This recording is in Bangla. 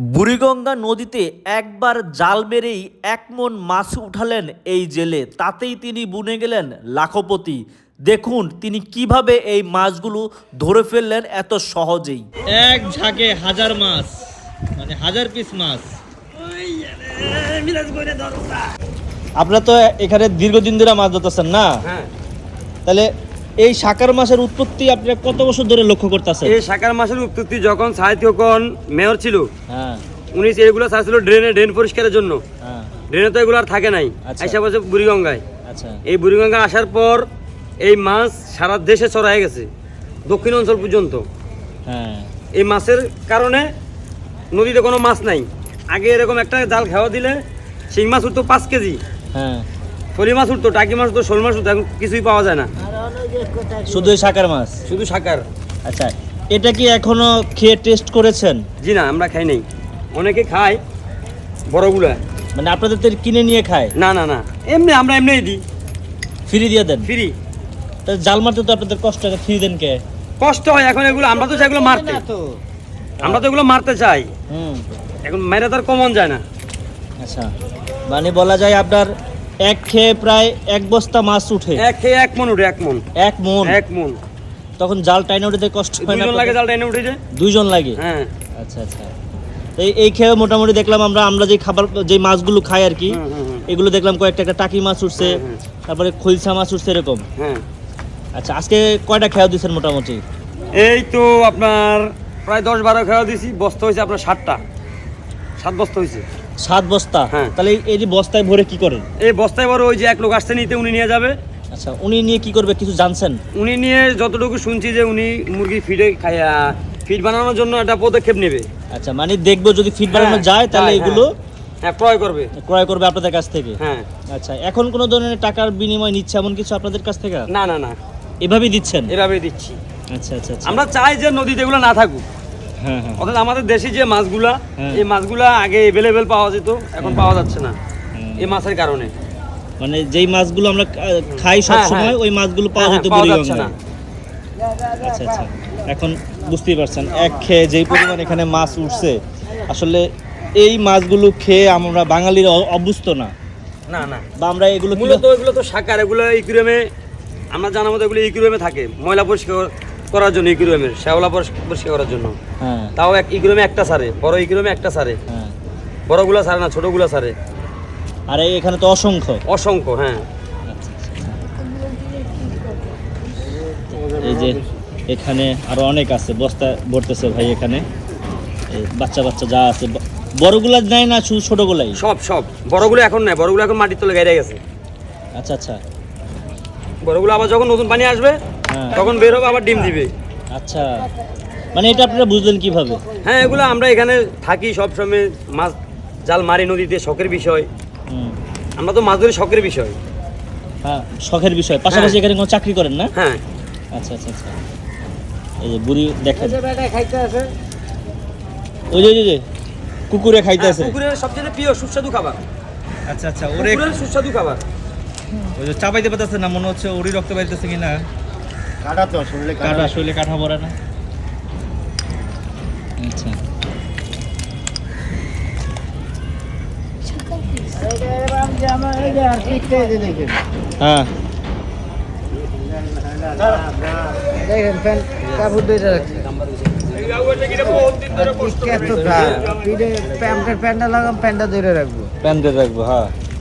বুড়িগঙ্গা নদীতে একবার জাল মেরেই এক মন মাছ উঠালেন এই জেলে। তাতেই তিনি বুনে গেলেন লাখপতি। দেখুন তিনি কীভাবে এই মাছগুলো ধরে ফেললেন এত সহজেই। এক ঝাঁকে হাজার মাছ মানে হাজার পিস মাছ। আপনারা তো এখানে দীর্ঘদিন ধরে মাছ ধরতেছেন না? হ্যাঁ। তাহলে এই সাকার মাছের উৎপত্তি আপনি কত বছর ধরে লক্ষ্য করতেছেন? এই শাকার মাসের উৎপত্তি যখন সাহিত্য যখন মেয়র ছিল হ্যাঁ। উনি এগুলো ছাড়ছিল ড্রেনে ড্রেন পরিষ্কারের জন্য। হ্যাঁ। ড্রেনে তো এগুলো আর থাকে নাই। আচ্ছা। আইসা বসে বুড়িগঙ্গায়। আচ্ছা। এই বুড়িগঙ্গা আসার পর এই মাছ সারা দেশে ছড়াই গেছে দক্ষিণ অঞ্চল পর্যন্ত। হ্যাঁ। এই মাছের কারণে নদীতে কোনো মাছ নাই। আগে এরকম একটা জাল খাওয়া দিলে শিং মাছ উঠতো পাঁচ কেজি। হ্যাঁ। ফলি মাছ উঠতো টাকি মাছ উঠতো শোল মাছ উঠতো এখন কিছুই পাওয়া যায় না। শুধু এই সাকার মাছ? শুধু শাকার। আচ্ছা এটা কি এখনও খেয়ে টেস্ট করেছেন? জি না আমরা খাই নাই। অনেকে খায় বড়গুলা। মানে আপনাদের তো কিনে নিয়ে খায়? না না না। এমনি আমরা এমনিই দিই। ফ্রি দিয়ে দেন? ফ্রি তাহলে জাল মারতে তো আপনাদের কষ্ট ফ্রি দেন কে? কষ্ট হয় এখন এগুলো আমরা তো চাই এগুলো মারতে আমরা তো এগুলো মারতে চাই। হুম। এখন মেরে তো আর কমন যায় না। আচ্ছা মানে বলা যায় আপনার এক খেয়ে প্রায় এক বস্তা মাছ উঠে। এক খেয়ে এক মন উঠে এক মন। এক মন? এক মন। তখন জাল টাইনে উঠতে কষ্ট হয় না দুজন লাগে আপনাদের? জালটা এনে উঠেছে দুইজন লাগে? হ্যাঁ। আচ্ছা আচ্ছা। এই- এই খেয়ে মোটামুটি দেখলাম আমরা আমরা যে খাবার যে মাছগুলো খাই আর কি। এগুলো দেখলাম কয়েকটা একটা টাকি মাছ উঠছে। তারপরে খৈলসা মাছ উঠছে এরকম। হ্যাঁ। আচ্ছা আজকে কয়টা খেয়া দিচ্ছেন মোটামুটি? এই তো আপনার প্রায় দশ বারো খাওয়া দিয়েছি বস্তা হয়েছে আপনার ষাটটা সাত বস্তা হয়েছে সাত বস্তা? হ্যাঁ। তাহলে এই- যে বস্তায় ভরে কি করেন? এই বস্তায় বড় ওই যে এক লোক আসছে নিতে উনি নিয়ে যাবে। আচ্ছা উনি নিয়ে কি করবে কিছু জানছেন? উনি নিয়ে যতটুকু শুনছি যে উনি মুরগি ফিডে খাইয়া ফিড বানানোর জন্য একটা পদক্ষেপ নেবে। আচ্ছা মানে দেখব যদি ফিড বানানো হ্যাঁ, যায় তাহলে এগুলো হ্যাঁ। ক্রয় করবে। ক্রয় করবে আপনাদের কাছ থেকে? হ্যাঁ। আচ্ছা এখন কোনো ধরনের টাকার বিনিময় নিচ্ছে এমন কিছু আপনাদের কাছ থেকে? না না না। এভাবেই দিচ্ছেন? এভাবেই দিচ্ছি। আচ্ছা আচ্ছা আচ্ছা। আমরা চাই যে নদীতে এগুলো না থাকুক। হ্যাঁ হ্যাঁ অর্থাৎ আমাদের দেশি যে মাছগুলা হ্যাঁ। এই মাছগুলা আগে এভেলেবেল পাওয়া যেত এখন পাওয়া যাচ্ছে না হ্যাঁ। এই মাছের কারণে। মানে যেই মাছগুলো আমরা খাই সব হ্যাঁ, সময় হ্যাঁ। ওই মাছগুলো পাওয়া হ্যাঁ, যেত না। আচ্ছা আচ্ছা। এখন বুঝতেই পারছেন এক খেয়ে যেই পরিমাণ এখানে মাছ উঠছে আসলে এই মাছগুলো খেয়ে আমরা বাঙালির অভ্যস্ত না। না না। বা আমরা এগুলো মূলত এগুলো তো সাকার এগুলো ইকুরিয়ামে আমরা জানার মতো এগুলো ইকুরিয়ামে থাকে ময়লা পরিষ্কার করার জন্য ইকুরিয়ামের শ্যাওলা পরিষ্কার করার জন্য। হ্যাঁ। তাও এক ইকুরিয়ামে একটা সারে বড় ইকুরিয়ামে একটা সারে। হ্যাঁ। বড়গুলা সারে না ছোটগুলা সারে। আর এখানে তো অসংখ্য। অসংখ্য হ্যাঁ। এই যে এখানে আরও অনেক আছে বস্তা ভরতেছে ভাই এখানে। এই বাচ্চা বাচ্চা যা আছে বড়গুলা নেয় না শুধু ছোটগুলাই? সব সব। বড়গুলো এখন নাই বড়গুলো এখন মাটির তলে গাইড়ে গেছে। আচ্ছা আচ্ছা। বড়গুলো আবার যখন নতুন পানি আসবে তখন বের হবে আবার ডিম দিবে। আচ্ছা। মানে এটা আপনারা বুঝলেন কীভাবে? হ্যাঁ এগুলো আমরা এখানে থাকি সব সময় মাছ জাল মারি নদীতে শখের বিষয়। হুম। আমরা তো মাছ ধরি শখের বিষয়। হ্যাঁ শখের বিষয়। পাশাপাশি হ্যাঁ। এখানে কোনো চাকরি করেন না? হ্যাঁ। আচ্ছা আচ্ছা আচ্ছা। এই যে বুড়ি দেখেন। ওই যে ওই যে, যে কুকুরে খাইতেছে পুকুরের সবচেয়ে প্রিয় সুস্বাদু খাবার। আচ্ছা আচ্ছা পুকুরের সুস্বাদু খাবার। ওই যে চাপাইতে পারতেছে না মনে হচ্ছে ওরই রক্ত বাইতেছে কিনা। কাটা তো শরীরে কাটা। শরীরে কাটা পড়ে না। আচ্ছা। হ্যাঁ। দেখেন ফ্যান কাপড় দুইটা রাখছে। প্যান্টটা লাগাম প্যান্টটা ধরে রাখব। প্যান দিয়ে রাখব হ্যাঁ।